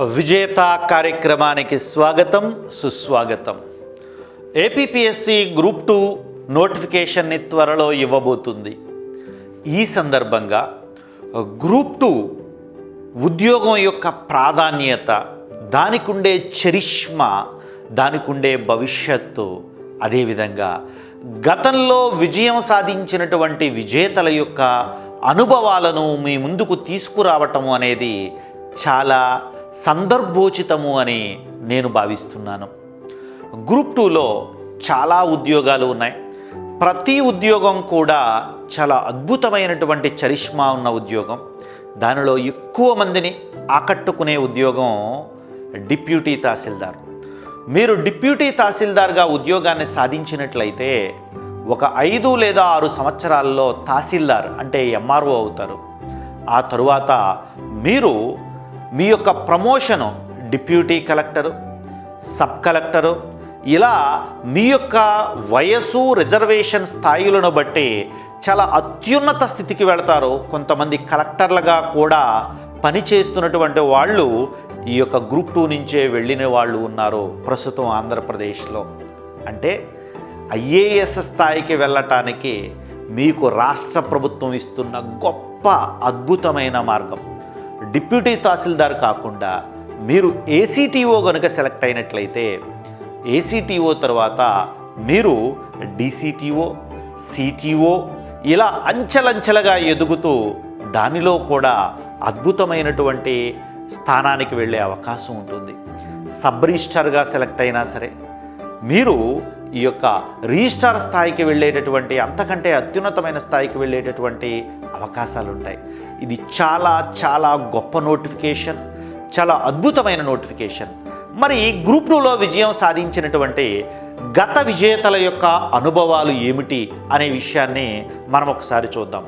విజేత కార్యక్రమానికి స్వాగతం సుస్వాగతం. ఏపీపీఎస్సి గ్రూప్ టూ నోటిఫికేషన్ని త్వరలో ఇవ్వబోతుంది. ఈ సందర్భంగా గ్రూప్ టూ ఉద్యోగం యొక్క ప్రాధాన్యత దానికి ఉండే చరిష్మా దానికి ఉండే భవిష్యత్తు అదేవిధంగా గతంలో విజయం సాధించినటువంటి విజేతల యొక్క అనుభవాలను మీ ముందుకు తీసుకురావటం అనేది చాలా సందర్భోచితము అని నేను భావిస్తున్నాను. గ్రూప్ టూలో చాలా ఉద్యోగాలు ఉన్నాయి. ప్రతి ఉద్యోగం కూడా చాలా అద్భుతమైనటువంటి చరిష్మా ఉన్న ఉద్యోగం. దానిలో ఎక్కువ మందిని ఆకట్టుకునే ఉద్యోగం డిప్యూటీ తహసీల్దార్. మీరు డిప్యూటీ తహసీల్దార్గా ఉద్యోగాన్ని సాధించినట్లయితే ఒక ఐదు లేదా ఆరు సంవత్సరాల్లో తహసీల్దార్ అంటే ఎంఆర్ఓ అవుతారు. ఆ తరువాత మీరు మీ యొక్క promotion deputy collector sub collector ఇలా మీ యొక్క వయసు రిజర్వేషన్ స్థాయిలను బట్టి చాలా అత్యున్నత స్థితికి వెళతారు. కొంతమంది కలెక్టర్లుగా కూడా పనిచేస్తున్నటువంటి వాళ్ళు ఈ యొక్క గ్రూప్ టూ నుంచే వెళ్ళిన వాళ్ళు ఉన్నారు ప్రస్తుతం ఆంధ్రప్రదేశ్లో. అంటే ఐఏఎస్ స్థాయికి వెళ్ళటానికి మీకు రాష్ట్ర ప్రభుత్వం ఇస్తున్న గొప్ప అద్భుతమైన మార్గం. డిప్యూటీ తహసీల్దార్ కాకుండా మీరు ఏసీటీఓ కనుక సెలెక్ట్ అయినట్లయితే ఏసీటీఓ తర్వాత మీరు డీసీటీఓ సిటీఓ ఇలా అంచెలంచెలుగా ఎదుగుతూ దానిలో కూడా అద్భుతమైనటువంటి స్థానానికి వెళ్ళే అవకాశం ఉంటుంది. సబ్ రిజిస్టార్గా సెలెక్ట్ అయినా సరే మీరు ఈ యొక్క రిజిస్టార్ స్థాయికి వెళ్ళేటటువంటి అంతకంటే అత్యున్నతమైన స్థాయికి వెళ్ళేటటువంటి అవకాశాలు ఉంటాయి ఇది చాలా చాలా గొప్ప నోటిఫికేషన్ చాలా అద్భుతమైన నోటిఫికేషన్. మరి గ్రూప్ టూలో విజయం సాధించినటువంటి గత విజేతల యొక్క అనుభవాలు ఏమిటి అనే విషయాన్ని మనం ఒకసారి చూద్దాం.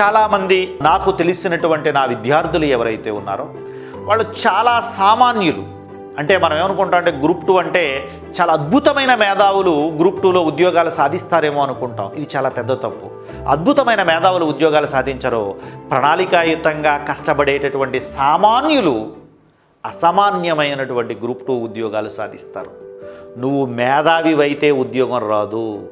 చాలామంది నాకు తెలిసినటువంటి నా విద్యార్థులు ఎవరైతే ఉన్నారో వాళ్ళు చాలా సామాన్యులు. అంటే మనం ఏమనుకుంటాం అంటే గ్రూప్ టూ అంటే చాలా అద్భుతమైన మేధావులు గ్రూప్ టూలో ఉద్యోగాలు సాధిస్తారేమో అనుకుంటాం. ఇది చాలా పెద్ద తప్పు. అద్భుతమైన మేధావులు ఉద్యోగాలు సాధించరు ప్రణాళికాయుతంగా కష్టపడేటటువంటి సామాన్యులు అసామాన్యమైనటువంటి గ్రూప్ టూ ఉద్యోగాలు సాధిస్తారు. నువ్వు మేధావివైతే ఉద్యోగం రాదు.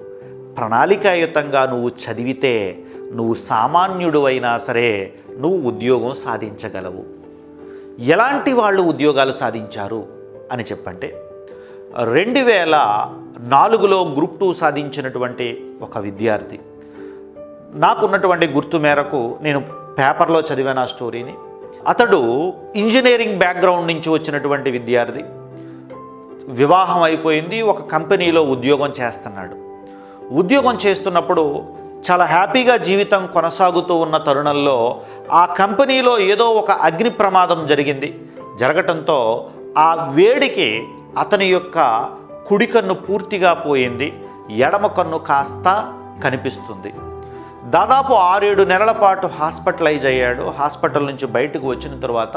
ప్రణాళికాయుతంగా నువ్వు చదివితే నువ్వు సామాన్యుడు అయినా సరే నువ్వు ఉద్యోగం సాధించగలవు. ఎలాంటి వాళ్ళు ఉద్యోగాలు సాధించారు అని చెప్పంటే రెండు వేల నాలుగులో గ్రూప్ టూ సాధించినటువంటి ఒక విద్యార్థి. నాకున్నటువంటి గుర్తు మేరకు నేను పేపర్లో చదివాను ఆ స్టోరీని. అతడు ఇంజనీరింగ్ బ్యాక్గ్రౌండ్ నుంచి వచ్చినటువంటి విద్యార్థి. వివాహం అయిపోయింది ఒక కంపెనీలో ఉద్యోగం చేస్తున్నాడు. ఉద్యోగం చేస్తున్నప్పుడు చాలా హ్యాపీగా జీవితం కొనసాగుతూ ఉన్న తరుణంలో ఆ కంపెనీలో ఏదో ఒక అగ్ని ప్రమాదం జరిగింది. జరగటంతో ఆ వేడికి అతని యొక్క కుడి కన్ను పూర్తిగా పోయింది. ఎడమ కన్ను కాస్త కనిపిస్తుంది. దాదాపు ఆరేడు నెలల పాటు హాస్పిటలైజ్ అయ్యాడు. హాస్పిటల్ నుంచి బయటకు వచ్చిన తర్వాత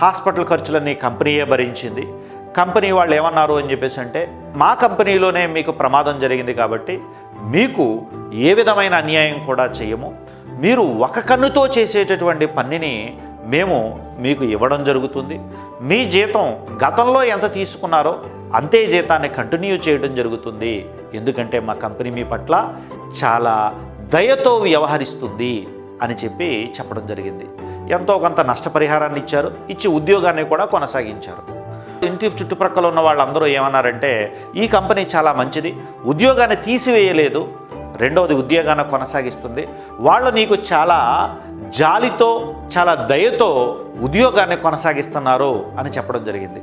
హాస్పిటల్ ఖర్చులన్నీ కంపెనీయే భరించింది. కంపెనీ వాళ్ళు ఏమన్నారు అని చెప్పేసి అంటే మా కంపెనీలోనే మీకు ప్రమాదం జరిగింది కాబట్టి మీకు ఏ విధమైన అన్యాయం కూడా చేయము మీరు ఒక కన్నుతో చేసేటటువంటి పనిని మేము మీకు ఇవ్వడం జరుగుతుంది. మీ జీతం గతంలో ఎంత తీసుకున్నారో అంతే జీతాన్ని కంటిన్యూ చేయడం జరుగుతుంది. ఎందుకంటే మా కంపెనీ మీ పట్ల చాలా దయతో వ్యవహరిస్తుంది అని చెప్పి చెప్పడం జరిగింది. ఎంతో కొంత నష్టపరిహారాన్ని ఇచ్చారు. ఇచ్చి ఉద్యోగాన్ని కూడా కొనసాగించారు. ఇంటి చుట్టుప్రక్కల ఉన్న వాళ్ళందరూ ఏమన్నారంటే ఈ కంపెనీ చాలా మంచిది ఉద్యోగాన్ని తీసివేయలేదు రెండవది ఉద్యోగాన్ని కొనసాగిస్తుంది వాళ్ళు నీకు చాలా జాలితో చాలా దయతో ఉద్యోగాన్ని కొనసాగిస్తున్నారు అని చెప్పడం జరిగింది.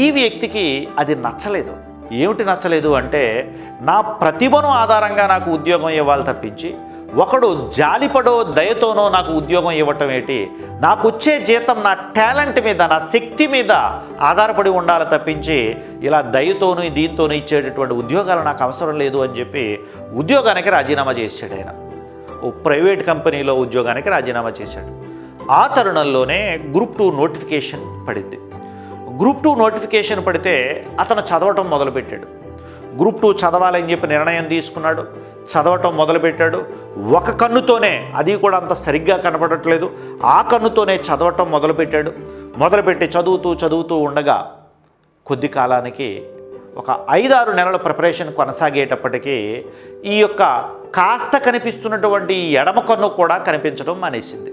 ఈ వ్యక్తికి అది నచ్చలేదు. ఏమిటి నచ్చలేదు అంటే నా ప్రతిభను ఆధారంగా నాకు ఉద్యోగం ఇవ్వాలి తప్పించి ఒకడు జాలిపడో దయతోనో నాకు ఉద్యోగం ఇవ్వటం ఏంటి? నాకు వచ్చే జీతం నా టాలెంట్ మీద నా శక్తి మీద ఆధారపడి ఉండాలి తప్పించి ఇలా దయతోనూ దీంతోనూ ఇచ్చేటటువంటి ఉద్యోగాలు నాకు అవసరం లేదు అని చెప్పి ఉద్యోగానికి రాజీనామా చేశాడు ఆయన. ఓ ప్రైవేట్ కంపెనీలో ఉద్యోగానికి రాజీనామా చేశాడు. ఆ తరుణంలోనే గ్రూప్ టూ నోటిఫికేషన్ పడింది. గ్రూప్ టూ నోటిఫికేషన్ పడితే అతను చదవటం మొదలుపెట్టాడు. గ్రూప్ టూ చదవాలని చెప్పి నిర్ణయం తీసుకున్నాడు. చదవటం మొదలుపెట్టాడు. ఒక కన్నుతోనే అది కూడా అంత సరిగ్గా కనపడట్లేదు. ఆ కన్నుతోనే చదవటం మొదలుపెట్టాడు. మొదలుపెట్టి చదువుతూ చదువుతూ ఉండగా కొద్ది కాలానికి ఒక ఐదారు నెలల ప్రిపరేషన్ కొనసాగేటప్పటికీ ఈ యొక్క కాస్త కనిపిస్తున్నటువంటి ఎడమ కన్ను కూడా కనిపించడం మానేసింది.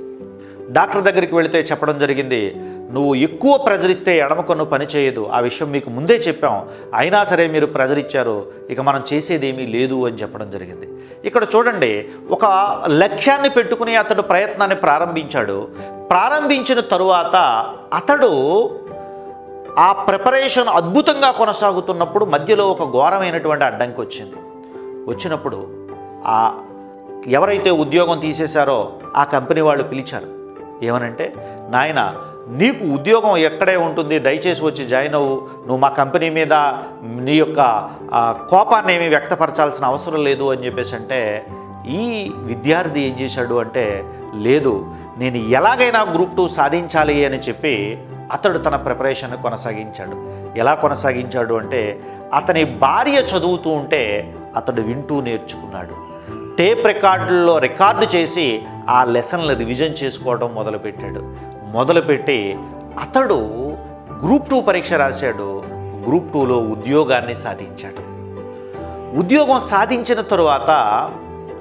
డాక్టర్ దగ్గరికి వెళితే చెప్పడం జరిగింది నువ్వు ఎక్కువ ప్రెజర్ ఇస్తే ఎడమ కన్ను పనిచేయదు ఆ విషయం మీకు ముందే చెప్పాం. అయినా సరే మీరు ప్రెజర్ ఇచ్చారు ఇక మనం చేసేదేమీ లేదు అని చెప్పడం జరిగింది. ఇక్కడ చూడండి ఒక లక్ష్యాన్ని పెట్టుకుని అతడు ప్రయత్నాన్ని ప్రారంభించాడు. ప్రారంభించిన తరువాత అతడు ఆ ప్రిపరేషన్ అద్భుతంగా కొనసాగుతున్నప్పుడు మధ్యలో ఒక ఘోరమైనటువంటి అడ్డంకి వచ్చింది. వచ్చినప్పుడు ఆ ఎవరైతే ఉద్యోగం తీసేశారో ఆ కంపెనీ వాళ్ళు పిలిచారు. ఏమనంటే నాయన నీకు ఉద్యోగం ఎక్కడే ఉంటుంది దయచేసి వచ్చి జాయిన్ అవ్వు. నువ్వు మా కంపెనీ మీద నీ యొక్క కోపాన్ని ఏమీ వ్యక్తపరచాల్సిన అవసరం లేదు అని చెప్పేసి అంటే ఈ విద్యార్థి ఏం చేశాడు అంటే లేదు నేను ఎలాగైనా గ్రూప్ టూ సాధించాలి అని చెప్పి అతడు తన ప్రిపరేషన్ కొనసాగించాడు. ఎలా కొనసాగించాడు అంటే అతని భార్య చదువుతూ ఉంటే అతడు వింటూ నేర్చుకున్నాడు. టేప్ రికార్డుల్లో రికార్డు చేసి ఆ లెసన్లు రివిజన్ చేసుకోవడం మొదలుపెట్టాడు. మొదలుపెట్టి అతడు గ్రూప్ టూ పరీక్ష రాశాడు. గ్రూప్ టూలో ఉద్యోగాన్ని సాధించాడు. ఉద్యోగం సాధించిన తరువాత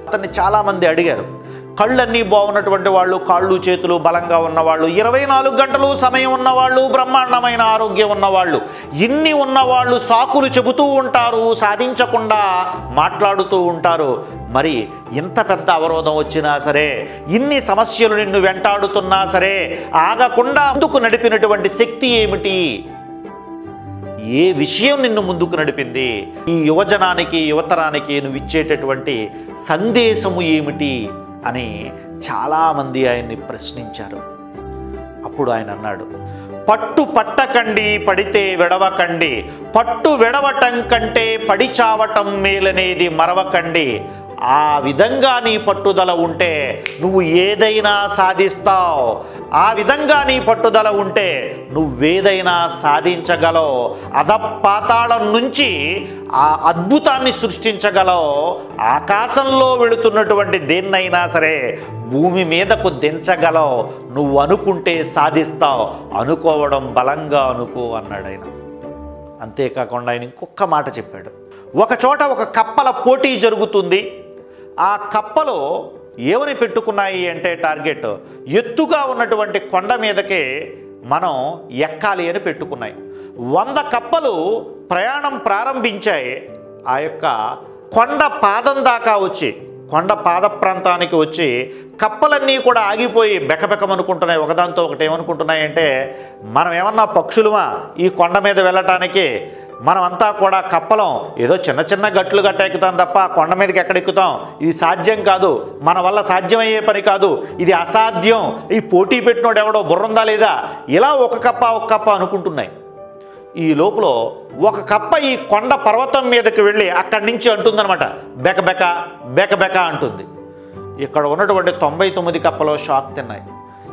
అతన్ని చాలామంది అడిగారు. కళ్ళన్నీ బాగున్నటువంటి వాళ్ళు కాళ్ళు చేతులు బలంగా ఉన్నవాళ్ళు ఇరవై నాలుగు గంటలు సమయం ఉన్నవాళ్ళు బ్రహ్మాండమైన ఆరోగ్యం ఉన్నవాళ్ళు. ఇన్ని ఉన్నవాళ్ళు సాకులు చెబుతూ ఉంటారు సాధించకుండా మాట్లాడుతూ ఉంటారు. మరి ఇంత పెద్ద అవరోధం వచ్చినా సరే ఇన్ని సమస్యలు నిన్ను వెంటాడుతున్నా సరే ఆగకుండా ముందుకు నడిపినటువంటి శక్తి ఏమిటి? ఏ విషయం నిన్ను ముందుకు నడిపింది? ఈ యువజనానికి యువతరానికి నువ్వు ఇచ్చేటటువంటి సందేశము ఏమిటి? అని చాలామంది ఆయన్ని ప్రశ్నించారు. అప్పుడు ఆయన అన్నాడు పట్టు పట్టకండి పడితే విడవకండి. పట్టు విడవటం కంటే పడి చావటం మేలనేది మరవకండి. ఆ విధంగా నీ పట్టుదల ఉంటే నువ్వు ఏదైనా సాధిస్తావు. ఆ విధంగా నీ పట్టుదల ఉంటే నువ్వేదైనా సాధించగలవు. అధపాతాళం నుంచి ఆ అద్భుతాన్ని సృష్టించగలవు. ఆకాశంలో వెళుతున్నటువంటి దేన్నైనా సరే భూమి మీదకు దించగలవు. నువ్వు అనుకుంటే సాధిస్తావు. అనుకోవడం బలంగా అనుకో అన్నాడు ఆయన. అంతేకాకుండా ఆయన ఇంకొక మాట చెప్పాడు. ఒక చోట ఒక కప్పల పోటీ జరుగుతుంది. ఆ కప్పలో ఏమని పెట్టుకున్నాయి అంటే టార్గెట్ ఎత్తుగా ఉన్నటువంటి కొండ మీదకే మనం ఎక్కాలి అని పెట్టుకున్నాయి. వంద కప్పలు ప్రయాణం ప్రారంభించాయి ఆ యొక్క కొండ పాదం దాకా వచ్చి కొండ పాద ప్రాంతానికి వచ్చి కప్పలన్నీ కూడా ఆగిపోయి బెకబెకమనుకుంటున్నాయి. ఒకదాంతో ఒకటి ఏమనుకుంటున్నాయంటే మనం ఏమన్నా పక్షులమా ఈ కొండ మీద వెళ్ళటానికి? మనమంతా కూడా కప్పలం ఏదో చిన్న చిన్న గట్లు గట్ట ఎక్కుతాం తప్ప కొండ మీదకి ఎక్కడ ఎక్కుతాం ఇది సాధ్యం కాదు. మన వల్ల సాధ్యమయ్యే పని కాదు. ఇది అసాధ్యం. ఈ పోటీ పెట్టినోడు ఎవడో బుర్రందా లేదా? ఇలా ఒక కప్ప ఒక కప్ప అనుకుంటున్నాయి. ఈ లోపల ఒక కప్ప ఈ కొండ పర్వతం మీదకి వెళ్ళి అక్కడి నుంచి అంటుందన్నమాట. బెక బెక బెక బెక అంటుంది. ఇక్కడ ఉన్నటువంటి తొంభై తొమ్మిది కప్పలో షాక్ తిన్నాయి.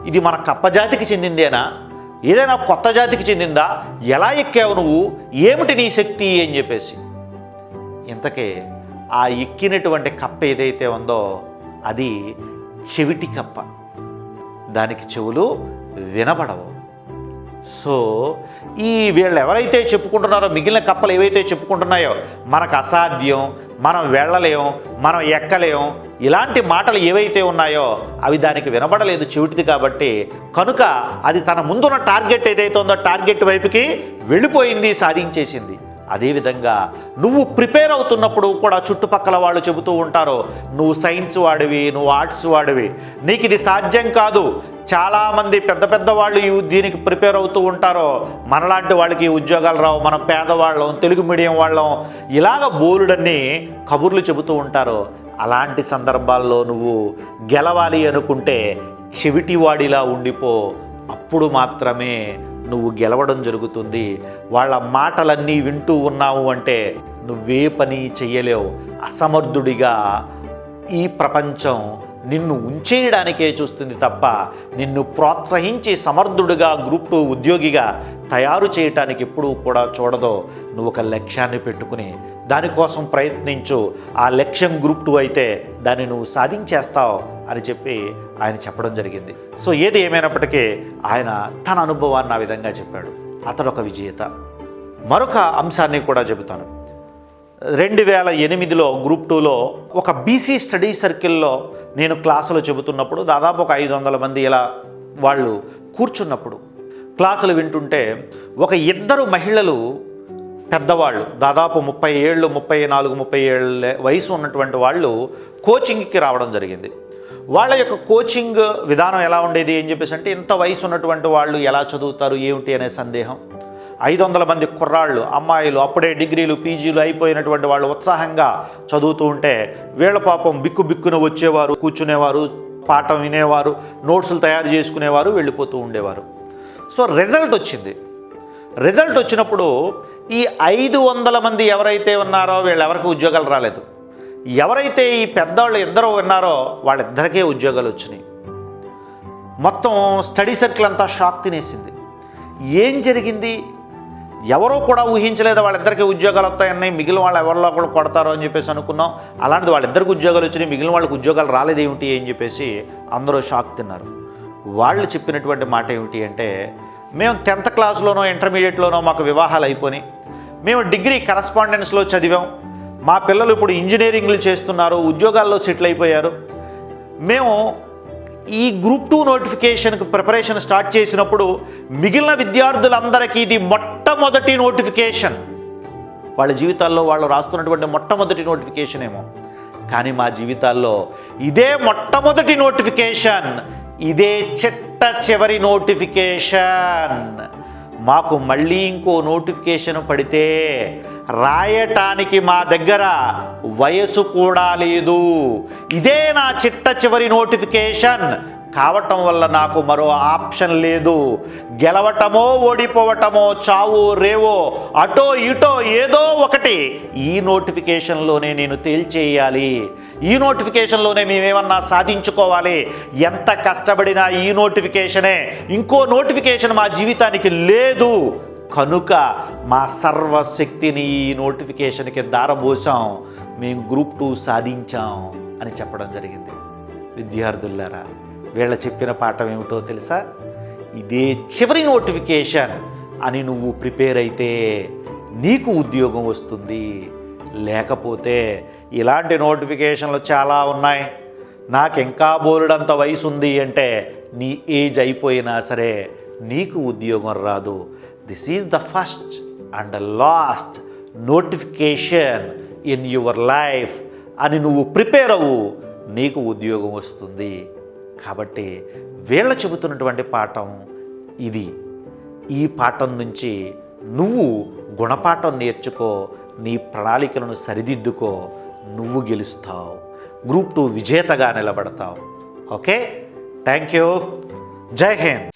ఇది మన కప్ప జాతికి చెందిందేనా? ఏదైనా కొత్త జాతికి చెందిందా? ఎలా ఎక్కావు నువ్వు? ఏమిటి నీ శక్తి అని చెప్పేసి. ఇంతకే ఆ ఎక్కినటువంటి కప్ప ఏదైతే ఉందో అది చెవిటి కప్ప. దానికి చెవులు వినబడవు. సో ఈ వీళ్ళు ఎవరైతే చెప్పుకుంటున్నారో మిగిలిన కప్పలు ఏవైతే చెప్పుకుంటున్నాయో మనకు అసాధ్యం మనం వెళ్ళలేం మనం ఎక్కలేం ఇలాంటి మాటలు ఏవైతే ఉన్నాయో అవి దానికి వినబడలేదు చెవిటిది కాబట్టి కనుక అది తన ముందున్న టార్గెట్ ఏదైతే ఉందో టార్గెట్ వైపుకి వెళ్ళిపోయింది సాధించేసింది. అదేవిధంగా నువ్వు ప్రిపేర్ అవుతున్నప్పుడు కూడా చుట్టుపక్కల వాళ్ళు చెబుతూ ఉంటారు నువ్వు సైన్స్ వాడివి నువ్వు ఆర్ట్స్ వాడివి నీకు ఇది సాధ్యం కాదు చాలామంది పెద్ద పెద్ద వాళ్ళు ఈ దీనికి ప్రిపేర్ అవుతూ ఉంటారో మనలాంటి వాళ్ళకి ఉద్యోగాలు రావు మనం పేదవాళ్ళం తెలుగు మీడియం వాళ్ళం ఇలాగ బోలుడన్ని కబుర్లు చెబుతూ ఉంటారు. అలాంటి సందర్భాల్లో నువ్వు గెలవాలి అనుకుంటే చెవిటివాడిలా ఉండిపో. అప్పుడు మాత్రమే నువ్వు గెలవడం జరుగుతుంది. వాళ్ళ మాటలన్నీ వింటూ ఉన్నావు అంటే నువ్వే పని చెయ్యలేవు. అసమర్థుడిగా ఈ ప్రపంచం నిన్ను ఉంచేయడానికే చూస్తుంది తప్ప నిన్ను ప్రోత్సహించి సమర్థుడిగా గ్రూప్ టూ ఉద్యోగిగా తయారు చేయటానికి ఎప్పుడూ కూడా చూడదో. నువ్వు ఒక లక్ష్యాన్ని పెట్టుకుని దానికోసం ప్రయత్నించు. ఆ లక్ష్యం గ్రూప్ టూ అయితే దాన్ని నువ్వు సాధించేస్తావు అని చెప్పి ఆయన చెప్పడం జరిగింది. సో ఏది ఏమైనప్పటికీ ఆయన తన అనుభవాన్ని ఆ విధంగా చెప్పాడు. అతడు ఒక విజేత. మరొక అంశాన్ని కూడా చెబుతాను. రెండు వేల ఎనిమిదిలో గ్రూప్ టూలో ఒక బీసీ స్టడీ సర్కిల్లో నేను క్లాసులు చెబుతున్నప్పుడు దాదాపు ఒక ఐదు వందల మంది ఇలా వాళ్ళు కూర్చున్నప్పుడు క్లాసులు వింటుంటే ఒక ఇద్దరు మహిళలు పెద్దవాళ్ళు దాదాపు ముప్పై ఏళ్ళు ముప్పై నాలుగు ముప్పై ఏళ్ళ వయసు ఉన్నటువంటి వాళ్ళు కోచింగ్కి రావడం జరిగింది. వాళ్ళ యొక్క కోచింగ్ విధానం ఎలా ఉండేది అని చెప్పేసి అంటే ఇంత వయసు ఉన్నటువంటి వాళ్ళు ఎలా చదువుతారు ఏమిటి అనే సందేహం. ఐదు వందల మంది కుర్రాళ్ళు అమ్మాయిలు అప్పుడే డిగ్రీలు పీజీలు అయిపోయినటువంటి వాళ్ళు ఉత్సాహంగా చదువుతూ ఉంటే వీళ్ళ పాపం బిక్కు బిక్కున వచ్చేవారు కూర్చునేవారు పాఠం వినేవారు నోట్సులు తయారు చేసుకునేవారు వెళ్ళిపోతూ ఉండేవారు. సో రిజల్ట్ వచ్చింది. రిజల్ట్ వచ్చినప్పుడు ఈ ఐదు వందల మంది ఎవరైతే ఉన్నారో వీళ్ళెవరికి ఉద్యోగాలు రాలేదు. ఎవరైతే ఈ పెద్దవాళ్ళు ఇద్దరు ఉన్నారో వాళ్ళిద్దరికే ఉద్యోగాలు వచ్చినాయి. మొత్తం స్టడీ సర్కిల్ అంతా షాక్ తినేసింది. ఏం జరిగింది? ఎవరో కూడా ఊహించలేదు వాళ్ళిద్దరికీ ఉద్యోగాలు వస్తాయన్నాయి మిగిలిన వాళ్ళు ఎవరిలో కూడా కొడతారో అని చెప్పేసి అనుకున్నాం. అలాంటిది వాళ్ళిద్దరికి ఉద్యోగాలు వచ్చినాయి మిగిలిన వాళ్ళకి ఉద్యోగాలు రాలేదు ఏమిటి అని చెప్పేసి అందరూ షాక్ తిన్నారు. వాళ్ళు చెప్పినటువంటి మాట ఏమిటి అంటే మేము టెన్త్ క్లాస్లోనో ఇంటర్మీడియట్లోనో మాకు వివాహాలు అయిపోయి మేము డిగ్రీ కరస్పాండెన్స్లో చదివాం. మా పిల్లలు ఇప్పుడు ఇంజనీరింగ్లు చేస్తున్నారు ఉద్యోగాల్లో సెటిల్ అయిపోయారు. మేము ఈ గ్రూప్ టూ నోటిఫికేషన్కి ప్రిపరేషన్ స్టార్ట్ చేసినప్పుడు మిగిలిన విద్యార్థులందరికీ ఇది మొట్టమొదటి నోటిఫికేషన్. వాళ్ళ జీవితాల్లో వాళ్ళు రాస్తున్నటువంటి మొట్టమొదటి నోటిఫికేషన్ ఏమో. కానీ మా జీవితాల్లో ఇదే మొట్టమొదటి నోటిఫికేషన్. ఇదే చిట్ట చివరి నోటిఫికేషన్. మాకు మళ్ళీ ఇంకో నోటిఫికేషన్ పడితే రాయటానికి మా దగ్గర వయసు కూడా లేదు. ఇదే నా చిట్ట చివరి నోటిఫికేషన్. కావటం వల్ల నాకు మరో ఆప్షన్ లేదు. గెలవటమో ఓడిపోవటమో చావు రేవో అటో ఇటో ఏదో ఒకటి ఈ నోటిఫికేషన్లోనే నేను తేల్చేయాలి. ఈ నోటిఫికేషన్లోనే మేమేమన్నా సాధించుకోవాలి. ఎంత కష్టపడినా ఈ నోటిఫికేషనే. ఇంకో నోటిఫికేషన్ మా జీవితానికి లేదు. కనుక మా సర్వశక్తిని ఈ నోటిఫికేషన్కి దారబోసాం. మేము గ్రూప్ టూ సాధించాం అని చెప్పడం జరిగింది. విద్యార్థులారా వీళ్ళ చెప్పిన పాఠం ఏమిటో తెలుసా? ఇదే చివరి నోటిఫికేషన్ అని నువ్వు ప్రిపేర్ అయితే నీకు ఉద్యోగం వస్తుంది. లేకపోతే ఇలాంటి నోటిఫికేషన్లు చాలా ఉన్నాయి. నాకు ఇంకా బోలెడంత వయసు ఉంది అంటే నీ ఏజ్ అయిపోయినా సరే నీకు ఉద్యోగం రాదు. This is the first and last notification in your life అని నువ్వు ప్రిపేర్ అవ్వు నీకు ఉద్యోగం వస్తుంది. కాబట్టి వీళ్ళ చెబుతున్నటువంటి పాఠం ఇది. ఈ పాఠం నుంచి నువ్వు గుణపాఠం నేర్చుకో నీ ప్రణాళికలను సరిదిద్దుకో నువ్వు గెలుస్తావు. గ్రూప్ టూ విజేతగా నిలబడతావు. Okay? Thank you. Jai Hind.